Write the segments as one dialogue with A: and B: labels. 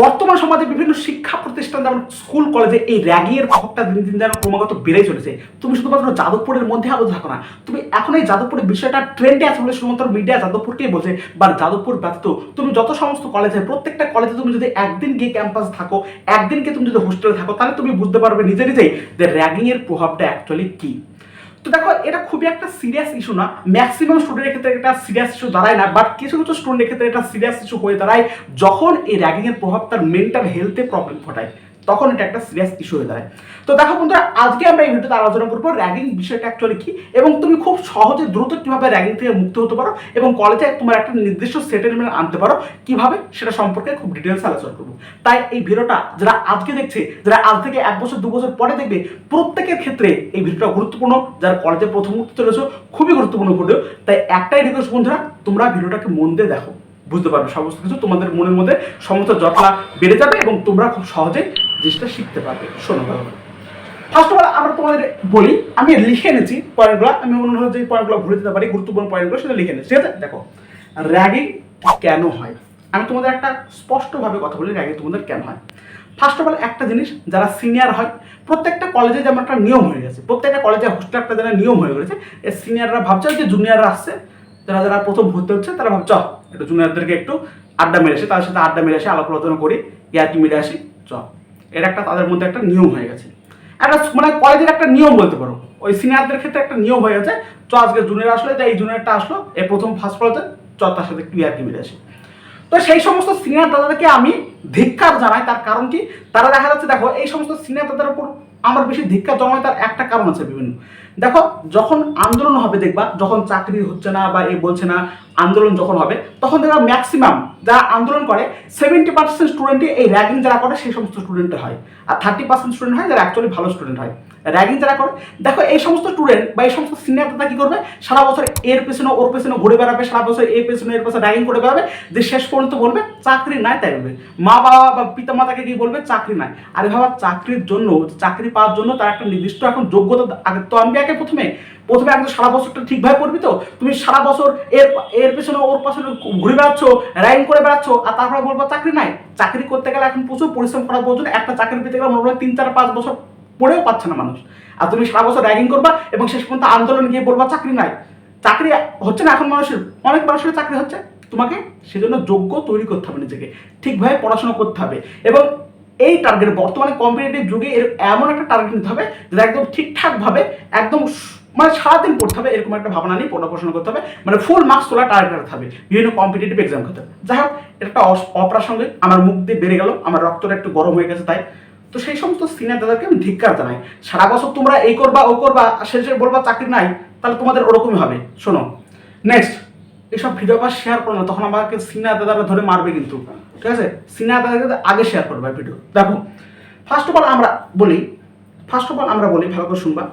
A: বর্তমান সমাজে বিভিন্ন শিক্ষা প্রতিষ্ঠান, যেমন স্কুল কলেজে এই র্যাগিংয়ের প্রভাবটা দিন দিন যেন ক্রমাগত বেড়ে চলেছে। তুমি শুধুমাত্র যাদবপুরের মধ্যে আবদ্ধ থাকো না, তুমি এখন এই যাদবপুরের বিষয়টা ট্রেন্ডে আছে বলে শুধুমাত্র মিডিয়া যাদবপুরকেই বলছে বা যাদবপুর ব্যতীত তুমি যত সমস্ত কলেজে প্রত্যেকটা কলেজে তুমি যদি একদিন গিয়ে ক্যাম্পাস থাকো একদিন গিয়ে তুমি যদি হোস্টেলে থাকো, তাহলে তুমি বুঝতে পারবে নিজে নিজেই যে র্যাগিংয়ের প্রভাবটা অ্যাকচুয়ালি কী। তো দেখো, এটা খুবই একটা সিরিয়াস ইস্যু না? ম্যাক্সিমাম স্টুডেন্টের ক্ষেত্রে এটা সিরিয়াস ইস্যু দাঁড়ায় না বাট কিছু কিছু স্টুডেন্টের ক্ষেত্রে এটা সিরিয়াস ইস্যু হয়ে দাঁড়ায় যখন এই র্যাগিংয়ের প্রভাব তার মেন্টাল হেলথে প্রবলেম ঘটায়। তখন এটা একটা সিরিয়াস ইস্যু হয়ে দাঁড়ায়। তো দেখো বন্ধুরা, আজকে আমরা এই ভিডিওতে আলোচনা করব র্যাগিং বিষয়টা অ্যাকচুয়ালি কি এবং তুমি খুব সহজে দ্রুত কীভাবে র্যাগিং থেকে মুক্ত হতে পারো এবং কলেজে তোমার একটা নির্দিষ্ট সেটেলমেন্ট আনতে পারো, কীভাবে সেটা সম্পর্কে খুব ডিটেলস আলোচনা করব। তাই এই ভিডিওটা যারা আজকে দেখছে, যারা আজ থেকে এক বছর, দু বছর পরে দেখবে, প্রত্যেকের ক্ষেত্রে এই ভিডিওটা গুরুত্বপূর্ণ। যারা কলেজে প্রথম উঠতে চলেছো খুবই গুরুত্বপূর্ণ ভিডিও তাই একটাই রিকোয়েস্ট বন্ধুরা, তোমরা ভিডিওটাকে মন দিয়ে দেখো। বুঝতে পারবে সমস্ত কিছু, তোমাদের মনের মধ্যে সমস্ত জটলা বেড়ে যাবে এবং তোমরা খুব সহজে জিনিসটা শিখতে পারবে। শোনো ফার্স্ট অফ অল আমরা তোমাদের বলি আমি লিখে এনেছি পয়েন্টগুলো আমি মনে হয় যে পয়েন্টগুলো ভুলে যেতে পারি গুরুত্বপূর্ণ পয়েন্টগুলো সেটা লিখে এনেছি। ঠিক আছে? দেখো র্যাগিং কেন হয়? আমি তোমাদের একটা স্পষ্টভাবে কথা বলি র্যাগিং তোমাদের কেন হয়? ফার্স্ট অফ অল একটা জিনিস যারা সিনিয়র হয় প্রত্যেকটা কলেজে যেমন একটা নিয়ম হয়ে গেছে প্রত্যেকটা কলেজে হোস্টেল একটা যারা নিয়ম হয়ে গেছে সিনিয়ররা ভাবছে যে জুনিয়ররা আসছে যারা যারা প্রথম ভর্তি হচ্ছে তারা ভাবছে "চ, একটু জুনিয়রদেরকে একটু আড্ডা মেরে আসি তাদের সাথে আড্ডা মেরে আসি আলাপ আলোচনা করি ইয়ার্কি মেরে আসি চ। এটা একটা তাদের মধ্যে একটা নিয়ম হয়ে গেছে। একটা মানে কলেজের একটা নিয়ম বলতে পারো। ওই সিনিয়রদের ক্ষেত্রে একটা নিয়ম হয়ে গেছে, চ, আজকে জুনিয়র আসলে তাই এই জুনিয়রটা আসলো, এ প্রথম ফার্স্ট ফ্লোতে চ, তার সাথে ক্লিয়ার কি মেরে আসি। তো সেই সমস্ত সিনিয়র দাদাদেরকে আমি ধিক্কার জানাই, তার কারণ কি? তারা দেখা যাচ্ছে, দেখো, এই সমস্ত সিনিয়র দাদার উপর আমার বেশি ধিক্ষা জন্মায় তার একটা কারণ আছে বিভিন্ন। দেখো, যখন আন্দোলন হবে দেখবা, যখন চাকরি হচ্ছে না বা এ বলছে না, আন্দোলন যখন হবে, তখন দেখবা ম্যাক্সিমাম যারা আন্দোলন করে সেভেন্টি পার্সেন্ট স্টুডেন্টই এই র্যাগিং যারা করে, সেই সমস্ত স্টুডেন্ট হয়। আর থার্টি পার্সেন্ট স্টুডেন্ট হয়, যারা অ্যাকচুয়ালি ভালো স্টুডেন্ট হয়। র্যাগিং যারা করে। দেখো, এই সমস্ত স্টুডেন্ট বা এই সমস্ত সিনিয়র দাদা কি করবে? সারা বছর এর পেছনে ওর পেছনে ঘুরে বেড়াবে, সারা বছর এর পেছনে এর পেছনে র্যাগিং করে বেড়াবে। যে শেষ পর্যন্ত বলবে, চাকরি নাই, তাই বলবে। মা বাবা বা পিতা মাতাকে কি বলবে? চাকরি নাই। আরে ভাবা চাকরির জন্য, চাকরি পাওয়ার জন্য তার একটা নির্দিষ্ট এখন যোগ্যতা আগে তো আমি আগে প্রথমে প্রথমে একদম সারা বছরটা ঠিকভাবে করবি তো? তুমি সারা বছর এর এর পেছনে ওর পেছনে ঘুরে বেড়াচ্ছ র্যাঙ্ক করে বেড়াচ্ছ, আর তারপরে বলব, চাকরি নাই। চাকরি করতে গেলে এখন প্রচুর পরিশ্রম করা প্রয়োজন। একটা চাকরি পেতে গেলে মনে হয় তিন চার পাঁচ বছর পড়েও পাচ্ছে না মানুষ। আর তুমি সারা বছর র্যাগিং করবা এবং শেষ পর্যন্ত আন্দোলন গিয়ে বলবা, চাকরি নাই। চাকরি হচ্ছে না, এখন মানুষের, অনেক মানুষের চাকরি হচ্ছে। তোমাকে সেজন্য যোগ্য তৈরি করতে হবে নিজেকে। ঠিকভাবে পড়াশোনা করতে হবে। এবং এই টার্গেট বর্তমানে কম্পিটিটিভ যুগে এর এমন একটা টার্গেট নিতে হবে যেটা একদম ঠিকঠাকভাবে, একদম মানে সারাদিন পড়তে হবে, এরকম একটা ভাবনা নিয়ে পড়াশোনা করতে হবে। মানে ফুল মার্কস তোলা টার্গেট রাখতে হবে। বিভিন্ন কম্পিটিটিভ এক্সাম করতে হবে। যাই হোক, এটা একটা অপ্রাসঙ্গিক। আমার মুখ দিয়ে বেড়ে গেল। আমার রক্তটা একটু গরম হয়ে গেছে, তাই তো সেই সমস্ত সিনিয়র দাদাকে আমি ধিক্কার জানাই। সারা বছর তোমরা এই করবা ও করবা আর শেষে বলবা চাকরি নাই তাহলে তোমাদের ওরকমই হবে। শোনো নেক্সট এসব ভিডিও আবার শেয়ার করো না তখন আমাকে সিনিয়র দাদারা ধরে মারবে কিন্তু। ঠিক আছে? সিনিয়র দাদাকে আগে শেয়ার করবে ভিডিও দেখো ফার্স্ট অফ অল আমরা বলি ফার্স্ট অফ অল আমরা বলি ভালো করে শুনবা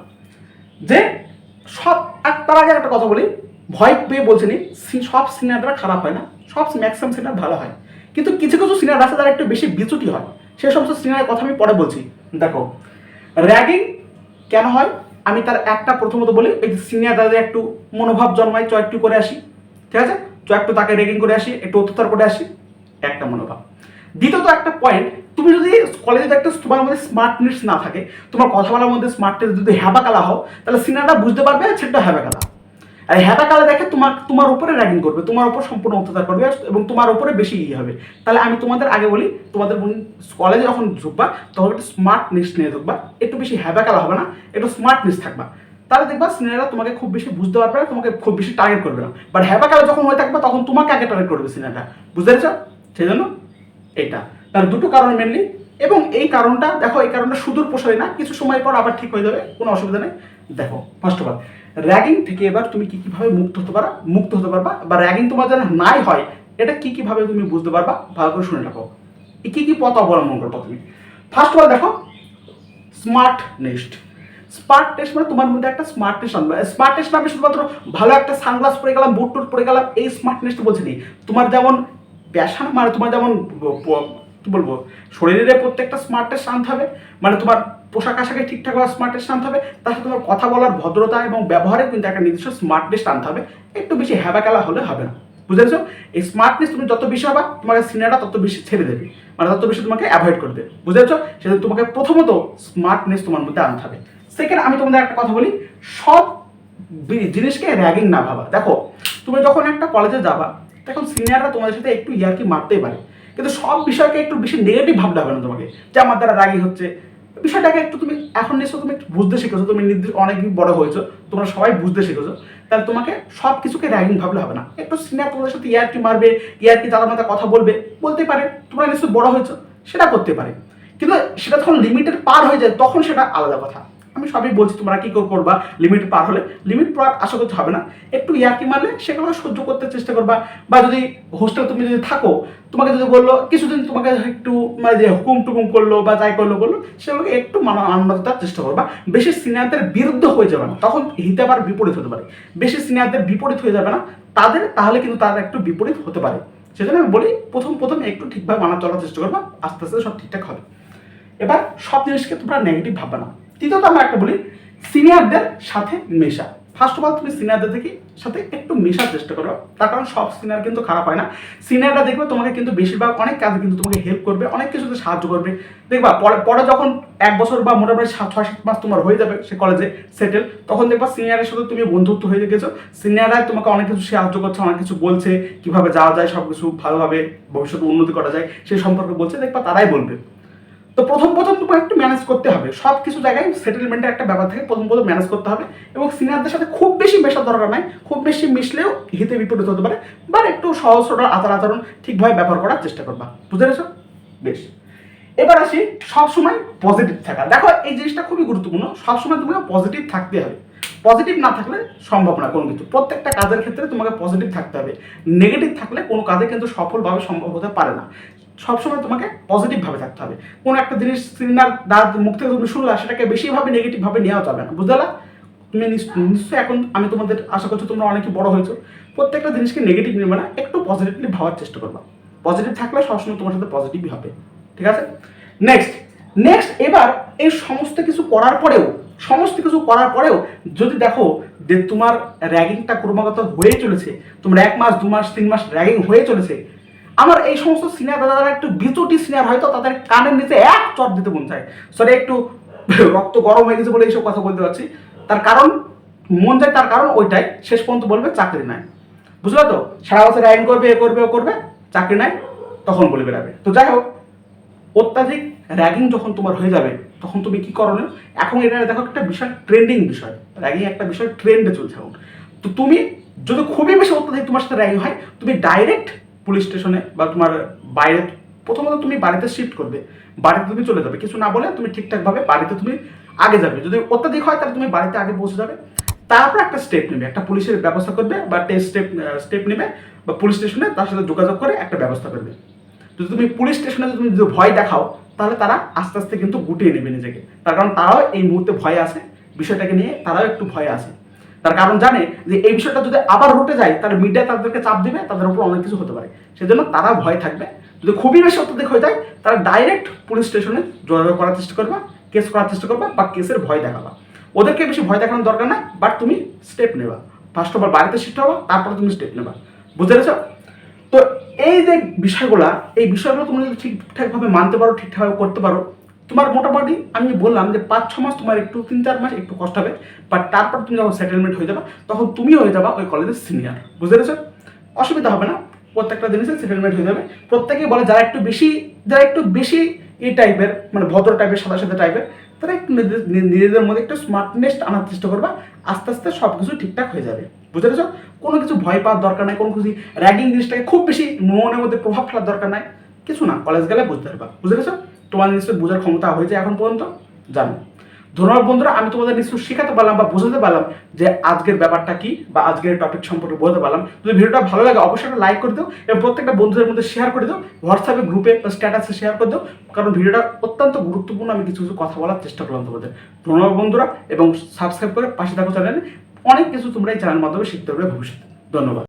A: যে সব আর তার আগে একটা কথা বলি ভয় পেয়ে বলছি নি, সি- সব সিনিয়ররা খারাপ হয় না সব ম্যাক্সিমাম সিনিয়র ভালো হয়। কিন্তু কিছু কিছু সিনিয়র আছে যারা একটু বেশি বিচুটি হয়। সেই সমস্ত সিনিয়রের কথা আমি পরে বলছি। দেখো র্যাগিং কেন হয়? আমি তার একটা প্রথমত বলি, এই সিনিয়র দাদা একটু মনোভাব জন্মায় চ একটু করে আসি, ঠিক আছে? চ একটু তাকে রেগিং করে আসি, একটু অত্যাচার করে আসি, একটা মনোভাব। দ্বিতীয়ত একটা পয়েন্ট তুমি যদি কলেজে একটা তোমার মধ্যে স্মার্টনেস না থাকে, তোমার কথা বলার মধ্যে স্মার্টনেস যদি হ্যাবাকালা হও, তাহলে সিনিয়ররা বুঝতে পারবে ছেলেটা হ্যাবাকালা। আর হ্যাবাকালা দেখে তোমার তোমার উপরে র্যাগিং করবে, তোমার উপর সম্পূর্ণ অত্যাচার করবে এবং তোমার উপরে বেশি ইয়ে হবে। তাহলে আমি তোমাদের আগে বলি, তোমাদের কলেজে যখন ঢুকবা, তখন একটু স্মার্টনেস নিয়ে ঢুকবা একটু বেশি হ্যাবাকালা হবে না, একটু স্মার্টনেস থাকবা। তাহলে দেখবা সিনিয়ররা তোমাকে খুব বেশি বুঝতে পারবে না, তোমাকে খুব বেশি টার্গেট করবে না। বাট হ্যাবাকালা যখন হয়ে থাকবে, তখন তোমাকে আগে টার্গেট করবে সিনিয়ররা বুঝতে পেরেছ? সেই জন্য এটা। তার দুটো কারণ মেনলি এবং এই কারণটা, দেখো এই কারণটা সুদূর প্রসারী না, কিছু সময় পর আবার ঠিক হয়ে যাবে, কোনো অসুবিধা নেই। দেখো ফার্স্ট অফ অল র্যাগিং থেকে এবার তুমি কি কীভাবে মুক্ত হতে পারো? মুক্ত হতে পারবা বা র্যাগিং তোমার যেন নাই হয়, এটা কি কীভাবে তুমি বুঝতে পারবা? ভালো করে শুনে রাখো। কী কি পথ অবলম্বন করব তুমি ফার্স্ট অফ অল দেখো স্মার্ট নেস্ট স্মার্ট টেস্ট মানে তোমার মধ্যে একটা স্মার্ট টেস্ট আনবে স্মার্ট টেস্ট আমি শুধুমাত্র ভালো একটা সানগ্লাস পরে গেলাম বুট টুট পরে গেলাম, এই স্মার্ট টেস্ট বলছি। তোমার যেমন প্যাশন মানে তোমার যেমন কি বলব? শরীরের প্রত্যেকটা স্মার্ট টেস্ট আনতে হবে। মানে তোমার পোশাক আশাকে ঠিকঠাকভাবে স্মার্ট টেস্ট আনতে হবে, তার সাথে তোমার কথা বলার ভদ্রতা এবং ব্যবহারে কিন্তু একটা নির্দিষ্ট স্মার্ট টেস্ট আনতে হবে, একটু বেশি হ্যাবাকালা হলে হবে না বুঝতে পেরেছ এই স্মার্টনেস তুমি যত বেশি হবা, তোমাকে সিনিয়ররা তত বেশি ছেড়ে দেবে মানে তত বেশি তোমাকে অ্যাভয়েড করবে বুঝতে পেরেছ সেটা তোমাকে প্রথমত স্মার্টনেস তোমার মধ্যে আনতে হবে। সেকেন্ড আমি তোমাদের একটা কথা বলি, সব জিনিসকে র্যাগিং না ভাবা। দেখো, তুমি যখন একটা কলেজে যাবা, তখন সিনিয়ররা তোমাদের সাথে একটু ইয়ার্কি মারতেই পারে, কিন্তু সব বিষয়কে একটু বেশি নেগেটিভ ভাবতে হবে না তোমাকে, যে আমার দ্বারা রাগি হচ্ছে বিষয়টাকে একটু তুমি এখন নিশ্চয় তুমি একটু বুঝতে শিখেছো, তুমি নির্দিষ্ট অনেক বড় হয়েছো, তোমরা সবাই বুঝতে শিখেছো, তাহলে তোমাকে সব কিছুকে র্যাগিং ভাবলে হবে না। একটু সিনিয়র তোমাদের সাথে ইয়ার্কি মারবে ইয়ার্কি তাদের মাথা কথা বলবে বলতে পারে, তোমরা নিশ্চয় বড় হয়েছো, সেটা করতে পারে। কিন্তু সেটা যখন লিমিটেড পার হয়ে যায়, তখন সেটা আলাদা কথা। আমি সবই বলছি, তোমরা কি করবা? লিমিট পার হলে লিমিট পার আশা করতে হবে না। একটু ইয়ার্কি মারলে সেগুলো সহ্য করতে চেষ্টা করবা। বা যদি হোস্টেল তুমি যদি থাকো, তোমাকে যদি বলল, কিছুদিন তোমাকে একটু মানে যে হুকুম টুকুম করল বা যাই করল বলল, সেগুলোকে একটু মানা দেওয়ার চেষ্টা করবা। বেশি সিনিয়রদের বিরুদ্ধে হয়ে যাবে না। তখন হিতে আবার বিপরীত হতে পারে। বেশি সিনিয়রদের বিপরীত হয়ে যাবে না। তাদের তাহলে কিন্তু তাদের একটু বিপরীত হতে পারে। সেজন্য আমি বলি, প্রথম প্রথম একটু ঠিকভাবে মানা চলার চেষ্টা করবা। আস্তে আস্তে সব ঠিকঠাক হবে। এবার সব জিনিসকে তোমরা নেগেটিভ ভাববে না। তৃতীয়ত আমরা একটা বলি, সিনিয়রদের সাথে মেশা। ফার্স্ট অফ অল তুমি সিনিয়রদের থেকে সাথে একটু মেশার চেষ্টা করো। তার কারণ সব সিনিয়র কিন্তু খারাপ হয় না। সিনিয়ররা দেখবে তোমাকে কিন্তু বেশিরভাগ অনেক কাজে কিন্তু তোমাকে হেল্প করবে, অনেক কিছুতে সাহায্য করবে। দেখবা, পরে পরে যখন এক বছর বা মোটামুটি সাত ছয় সাত মাস তোমার হয়ে যাবে সে কলেজে সেটেল তখন দেখবা সিনিয়রের সাথে তুমি বন্ধুত্ব হয়ে গেছো। সিনিয়ররা তোমাকে অনেক কিছু সাহায্য করছে, অনেক কিছু বলছে, কীভাবে যাওয়া যায় সব কিছু ভালোভাবে ভবিষ্যতে উন্নতি করা যায় সেই সম্পর্কে বলছে। দেখবা তারাই বলবে। তো প্রথম প্রথম তোমার একটু ম্যানেজ করতে হবে। সব কিছু জায়গায় সেটেলমেন্টের একটা ব্যাপার থাকে। প্রথম প্রথম ম্যানেজ করতে হবে এবং সিনিয়রদের সাথে খুব বেশি মেশার দরকার নাই। খুব বেশি মিশলেও হিতে বিপরীত হতে পারে। বা একটু সহজ সরল আচার আচরণ ঠিকভাবে ব্যবহার করার চেষ্টা করবা। বুঝতে পেরেছ? বেশ। এবার আসি সবসময় পজিটিভ থাকা। দেখো, এই জিনিসটা খুবই গুরুত্বপূর্ণ। সবসময় তোমাকে পজিটিভ থাকতে হবে। পজিটিভ না থাকলে সম্ভব না কোনো কিছু। প্রত্যেকটা কাজের ক্ষেত্রে তোমাকে পজিটিভ থাকতে হবে। নেগেটিভ থাকলে কোনো কাজে কিন্তু সফলভাবে সম্ভব হতে পারে না। সবসময় তোমাকে পজিটিভভাবে থাকতে হবে। কোনো একটা জিনিস সিনার দাঁত মুখ থেকে তুমি শুনলা, সেটাকে বেশিভাবে নেগেটিভভাবে নেওয়া যাবে না। বুঝতে পারলা? তুমি নিশ্চ- নিশ্চয়ই এখন আমি তোমাদের আশা করছি তোমরা অনেকে বড় হয়েছো। প্রত্যেকটা জিনিসকে নেগেটিভ নেবে না, একটু পজিটিভলি ভাবার চেষ্টা করবা। পজিটিভ থাকলে সবসময় তোমার সাথে পজিটিভই হবে। ঠিক আছে? নেক্সট নেক্সট এবার এই সমস্ত কিছু করার পরেও, সমস্ত কিছু করার পরেও যদি দেখো যে তোমার র্যাগিংটা ক্রমাগত হয়ে চলেছে, তোমার এক মাস, দু মাস, তিন মাস র্যাগিং হয়ে চলেছে আমার এই সমস্ত সিনিয়র দাদারা একটু বিচুটি সিনিয়র হয়তো তাদের কানের নিচে এক চট দিতে মন চায়। সরি একটু রক্ত গরম হয়ে গেছে বলে এইসব কথা বলতে পারছি। তার কারণ, মন যায় তার কারণ ওইটাই। শেষ পর্যন্ত বলবে চাকরি নাই। বুঝলো তো? সারা বছর র্যাগিং করবে, এ করবে, ও করবে, চাকরি নাই, তখন বলে বেড়াবে। তো যাই হোক, অত্যাধিক র্যাগিং যখন তোমার হয়ে যাবে, তখন তুমি কি করো এখন এটা দেখো একটা বিশাল ট্রেন্ডিং বিষয়। র্যাগিং একটা বিষয় ট্রেন্ডে চলছে এখন। তো তুমি যদি খুবই বেশি অত্যাধিক তোমার সাথে র্যাগিং হয়, তুমি ডাইরেক্ট পুলিশ স্টেশনে বা তোমার বাইরে, প্রথমত তুমি বাড়িতে শিফট করবে, বাড়িতে তুমি চলে যাবে। কিছু না বলে তুমি ঠিকঠাকভাবে বাড়িতে তুমি আগে যাবে। যদি অত্যাধিক হয়, তাহলে তুমি বাড়িতে আগে পৌঁছে যাবে। তারপর একটা স্টেপ নেবে। একটা পুলিশের ব্যবস্থা করবে বা স্টেপ স্টেপ নেবে বা পুলিশ স্টেশনে তার সাথে যোগাযোগ করে একটা ব্যবস্থা করবে। যদি তুমি পুলিশ স্টেশনে তুমি যদি ভয় দেখাও, তাহলে তারা আস্তে আস্তে কিন্তু গুটিয়ে নেবে নিজেকে। তার কারণ তারাও এই মুহূর্তে ভয় আছে। বিষয়টাকে নিয়ে তারাও একটু ভয় আছে। তার কারণ জানে যে এই বিষয়টা যদি আবার ঘটে যায়, তাহলে মিডিয়া তাদেরকে চাপ দিবে, তাদের উপর অনেক কিছু হতে পারে। সেজন্য তারা ভয় থাকবে। যদি খুবই বেশি অত্যাধিক হয়ে যায়, তারা ডাইরেক্ট পুলিশ স্টেশনে যোগাযোগ করার চেষ্টা করবা কেস করার চেষ্টা করবা বা কেসের ভয় দেখাবা। ওদেরকে বেশি ভয় দেখানোর দরকার নাই বাট তুমি স্টেপ নেবা। ফার্স্ট অফ অল বাড়িতে শিফট হবা, তারপরে তুমি স্টেপ নেবা। বুঝতে পেরেছ? তো এই যে বিষয়গুলা, এই বিষয়গুলো তুমি যদি ঠিকঠাকভাবে মানতে পারো ঠিকঠাকভাবে করতে পারো তোমার মোটামুটি আমি বললাম যে পাঁচ, ছ মাস তোমার একটু, তিন, চার মাস একটু কষ্ট হবে বাট তারপর তুমি যখন সেটেলমেন্ট হয়ে যাবে, তখন তুমি হয়ে যাবা ওই কলেজের সিনিয়র বুঝতে পেরেছ? অসুবিধা হবে না, প্রত্যেকটা জিনিসের সেটেলমেন্ট হয়ে যাবে। প্রত্যেকেই বলে যারা একটু বেশি, যারা একটু বেশি এই টাইপের মানে ভদ্র টাইপের সাদা সাদা টাইপের তারা একটু নিজেদের মধ্যে একটু স্মার্টনেস আনার চেষ্টা করবা, আস্তে আস্তে সব কিছু ঠিকঠাক হয়ে যাবে। বুঝতে পেরেছ? কোনো কিছু ভয় পাওয়ার দরকার নাই, কোনো কিছু র্যাগিং জিনিসটাকে খুব বেশি মনের মধ্যে প্রভাব ফেলার দরকার নাই, কিছু না কলেজ গেলে বুঝতে পারবা। বুঝতে পেরেছ? তোমার নিশ্চয়ই বোঝার ক্ষমতা হয়েছে এখন পর্যন্ত? জানো। ধন্যবাদ বন্ধুরা, আমি তোমাদের নিশ্চয়ই শেখাতে পারলাম বা বোঝাতে পারলাম যে আজকের ব্যাপারটা কি বা আজকের টপিক সম্পর্কে বলতে পারলাম। যদি ভিডিওটা ভালো লাগে, অবশ্যই একটা লাইক করে দাও এবং প্রত্যেকটা বন্ধুদের মধ্যে শেয়ার করে দাও। হোয়াটসঅ্যাপে গ্রুপে স্ট্যাটাসে শেয়ার করে দাও। কারণ ভিডিওটা অত্যন্ত গুরুত্বপূর্ণ, আমি কিছু কিছু কথা বলার চেষ্টা করলাম তোমাদের। ধন্যবাদ বন্ধুরা, এবং সাবস্ক্রাইব করে পাশে থাকো চ্যানেলে অনেক কিছু তোমরা এই চ্যানেলের মাধ্যমে শিখতে পারবে ভবিষ্যতে। ধন্যবাদ।